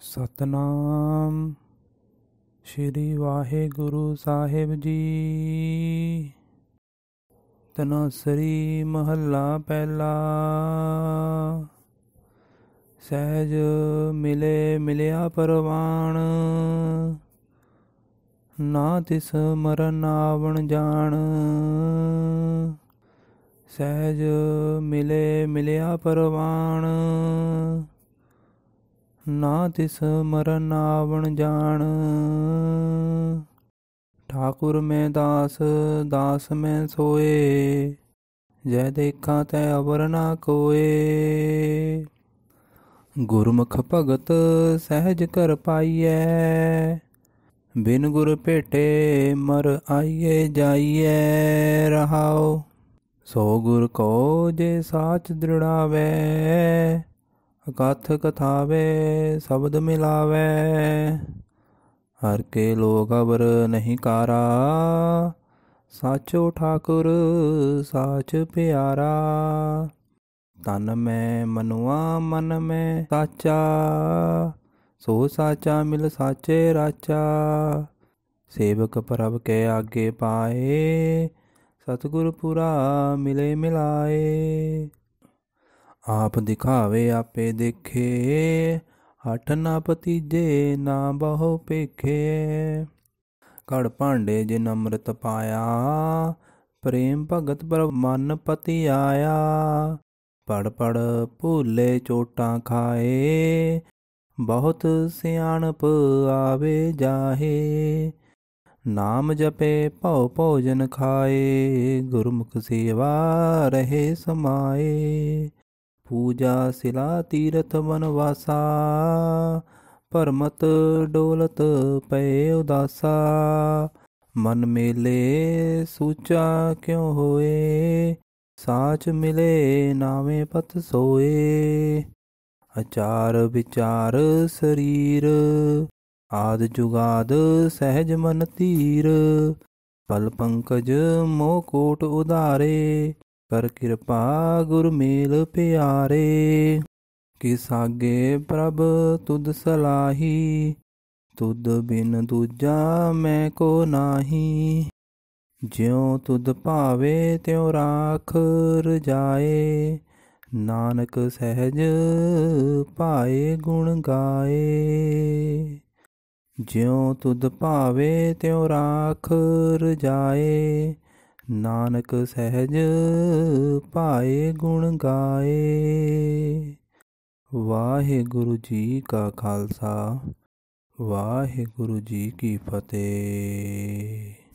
ਸਤਨਾਮ। ਸ਼੍ਰੀ ਵਾਹਿਗੁਰੂ ਸਾਹਿਬ ਜੀ। ਤਨਸਰੀ ਮਹੱਲਾ ਪਹਿਲਾ। ਸਹਿਜ ਮਿਲੇ ਮਿਲਿਆ ਪਰਵਾਣ। ਨਾ ਤਿਸ ਮਰਨ ਆਵਣ ਜਾਣ। ਸਹਿਜ ਮਿਲੇ ਮਿਲਿਆ ਪਰਵਾਣ। ਨਾ ਤਿਸ ਮਰਨ ਆਵਣ ਜਾਣ। ਠਾਕੁਰ ਮੈਂ ਦਾਸ ਦਾਸ ਮੈਂ ਸੋਏ। ਜੈ ਦੇਖਾਂ ਤੈ ਅਵਰ ਨਾ ਕੋਏ। ਗੁਰਮੁਖ ਭਗਤ ਸਹਿਜ ਕਰ ਪਾਈਐ। ਬਿਨ ਗੁਰ ਭੇਟੇ ਮਰ ਆਈਏ ਜਾਈਐ। ਰਹਾਓ ਸੋ ਗੁਰ ਕੋ ਜੇ ਸਾਚ ਦ੍ਰਿੜਾਵੇ। ਅਕਥ ਕਥਾਵੇ ਸ਼ਬਦ ਮਿਲਾਵੇ। ਹਰ ਕੇ ਲੋਗ ਅਵਰ ਨਹੀਂ ਕਾਰਾ। ਸਾਚੋ ਠਾਕੁਰ, ਸਾਚ ਪਿਆਰਾ। ਤਨ ਮੈਂ ਮਨੁਆ, ਮਨ ਮੈਂ ਸਾਚਾ। ਸੋ ਸਾਚਾ ਮਿਲ ਸਾਚੇ ਰਾਚਾ। ਸੇਵਕ ਪ੍ਰਭ ਕੇ ਆਗੇ ਪਾਏ। ਸਤਿਗੁਰ ਪੁਰਾ ਮਿਲੇ ਮਿਲਾਏ। ਆਪ ਦਿਖਾਵੇ ਆਪੇ ਦੇਖੇ ਹਟ ਨਾ ਪਤੀਜੇ ਨਾ ਬਹੁ ਪੇਖੇ ਕੜ ਭਾਂਡੇ ਜਿਨ ਅੰਮ੍ਰਿਤ ਪਾਇਆ, ਪ੍ਰੇਮ ਭਗਤ ਪਰ ਪਤੀ ਆਇਆ। ਪੜ ਪੜ ਭੂਲੇ ਚੋਟਾਂ ਖਾਏ, ਬਹੁਤ ਸਿਆਣਪ ਆਵੇ ਜਾਹੇ। ਨਾਮ ਜਪੇ ਭਉ ਭੋਜਨ ਖਾਏ, ਗੁਰਮੁਖ ਸੇਵਾ ਰਹੇ ਸਮਾਏ। ਪੂਜਾ ਸਿਲਾ ਤੀਰਥ ਵਨਵਾਸਾ, ਪਰਮਤ ਡੋਲਤ ਪਏ ਉਦਾਸਾ। ਮਨ ਮੇਲੇ ਸੂਚਾ ਕਿਉ ਹੋਏ? ਸਾਚ ਮਿਲੇ ਨਾਵੇਂ ਪਤ ਸੋਏ। ਅਚਾਰ ਵਿਚਾਰ ਸਰੀਰ, ਆਦ ਜੁਗਾਦ ਸਹਿਜ ਮਨ ਧੀਰ ਪਲ ਪੰਕਜ ਮੋਹ ਕੋਟ ਉਧਾਰੇ ਕਰ ਕਿਰਪਾ ਗੁਰ ਮੇਲ ਪਿਆਰੇ, ਕਿ ਸਾਗੇ ਪ੍ਰਭ ਤੁਧ ਸਲਾਹੀ, ਤੁਧ ਬਿਨ ਦੂਜਾ ਮੈਂ ਕੋ ਨਾਹੀ। ਜਿਉ ਤੁਧ ਭਾਵੇ ਤਿਉ ਰਾਖ ਰਜਾਏ, ਨਾਨਕ ਸਹਿਜ ਭਾਏ ਗੁਣ ਗਾਏ। ਜਿਉ ਤੁਧ ਭਾਵੇ ਤਿਉ ਰਾਖ ਰਜਾਏ ਨਾਨਕ ਸਹਿਜ ਪਾਏ ਗੁਣ ਗਾਏ। ਵਾਹਿਗੁਰੂ ਜੀ ਕਾ ਖਾਲਸਾ ਵਾਹਿਗੁਰੂ ਜੀ ਕੀ ਫਤਿਹ।